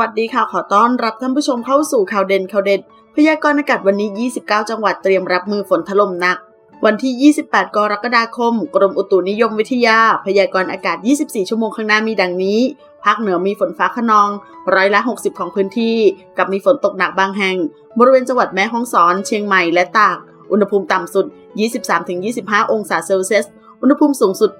วัสดีค่ะ ขอต้อนรับท่านผู้ชมเข้าสู่ข่าวเด่นข่าวเด็ด พยากรณ์อากาศวันนี้ 29 จังหวัดเตรียมรับมือฝนถล่มหนัก วันที่ 28 กรกฎาคม กรมอุตุนิยมวิทยา พยากรณ์อากาศ 24 ชั่วโมงข้างหน้ามีดังนี้ ภาคเหนือมีฝนฟ้าขนอง ร้อยละ 60 ของพื้นที่ กับมีฝนตกหนักบางแห่ง บริเวณจังหวัดแม่ฮ่องสอน เชียงใหม่ และตาก อุณหภูมิต่ำสุด 23-25 องศาเซลเซียส อุณหภูมิสูงสุด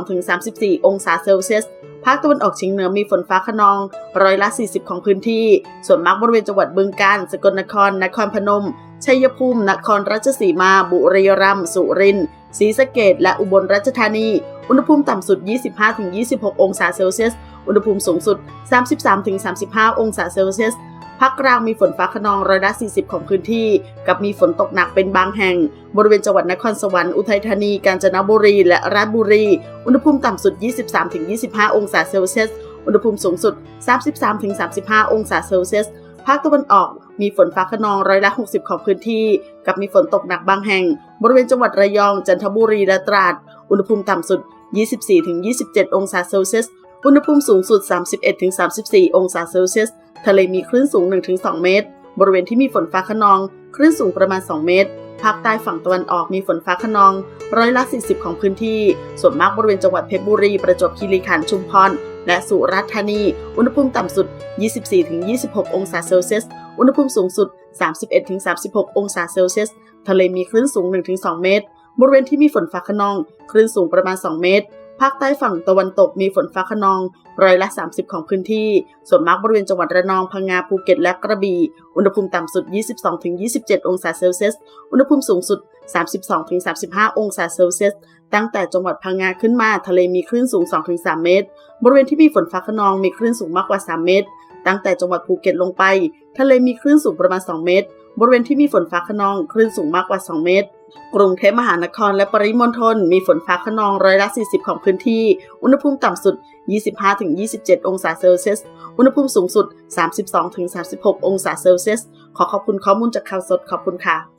32-34 องศาเซลเซียส ภาคตะวันออกเฉียงเหนือมีฝนฟ้าขนองร้อยละ 40 ของพื้นที่ ส่วนมากบริเวณจังหวัดบึงกาฬสกลนคร นครพนม ชัยภูมิ นครราชสีมา บุรีรัมย์ สุรินทร์ ศรีสะเกดและอุบลราชธานี อุณหภูมิต่ำสุด 25-26 องศาเซลเซียส อุณหภูมิสูงสุด 33-35 องศาเซลเซียส ภาคกลางมีฝนฟ้าขนองร้อยละ 40 ของพื้นที่ กับมีฝนตกหนักเป็นบางแห่ง บริเวณจังหวัดนครสวรรค์อุทัยธานี กาญจนบุรี และราชบุรี อุณหภูมิต่ำสุด 23-25 องศาเซลเซียส อุณหภูมิสูงสุด 33-35 องศาเซลเซียส ภาคตะวันออกมีฝนฟ้าขนองร้อยละ 60 ของพื้นที่ กับมีฝนตกหนักบางแห่ง บริเวณจังหวัดระยอง จันทบุรี และตราด อุณหภูมิต่ำสุด 24-27 องศาเซลเซียส อุณหภูมิสูงสุด 31-34 องศาเซลเซียส ทะเลมีคลื่นสูง 1-2 เมตร บริเวณที่มีฝนฟ้าขนอง คลื่นสูงประมาณ 2 เมตร ภาคใต้ฝั่งตะวันออกมีฝนฟ้าขนอง ร้อยละ 40 ของพื้นที่ ส่วนมากบริเวณจังหวัดเพชรบุรี ประจวบคีรีขันธ์ ชุมพร และสุราษฎร์ธานี อุณหภูมิต่ำสุด 24-26 องศาเซลเซียส อุณหภูมิสูงสุด 31-36 องศาเซลเซียส ทะเลมีคลื่นสูง 1-2 เมตร บริเวณที่มีฝนฟ้าขนอง คลื่นสูงประมาณ 2 เมตร ภาคใต้ฝั่งตะวันตกมีฝนฟ้าขนองร้อยละ 30 ของพื้นที่ ส่วนมากบริเวณจังหวัดระนอง พังงา ภูเก็ต และกระบี่ อุณหภูมิต่ำสุด 22-27 องศาเซลเซียส อุณหภูมิสูงสุด 32-35 องศาเซลเซียส ตั้งแต่จังหวัดพังงาขึ้นมาทะเลมีคลื่นสูง 2-3 เมตร บริเวณที่มีฝนฟ้าขนองมีคลื่นสูงมากกว่า 3 เมตร ตั้งแต่จังหวัดภูเก็ตลงไป ทะเลมีคลื่นสูงประมาณ 2 เมตร บริเวณที่มีฝนฟ้าขนองคลื่นสูงมากกว่า 2 เมตร กรุงเทพมหานครและปริมณฑลมีฝนฟ้าขนองร้อยละ 40 ของพื้นที่ อุณหภูมิต่ำสุด 25-27 องศาเซลเซียส อุณหภูมิสูงสุด 32-36 องศาเซลเซียส ขอขอบคุณข้อมูลจากข่าวสดขอบคุณค่ะ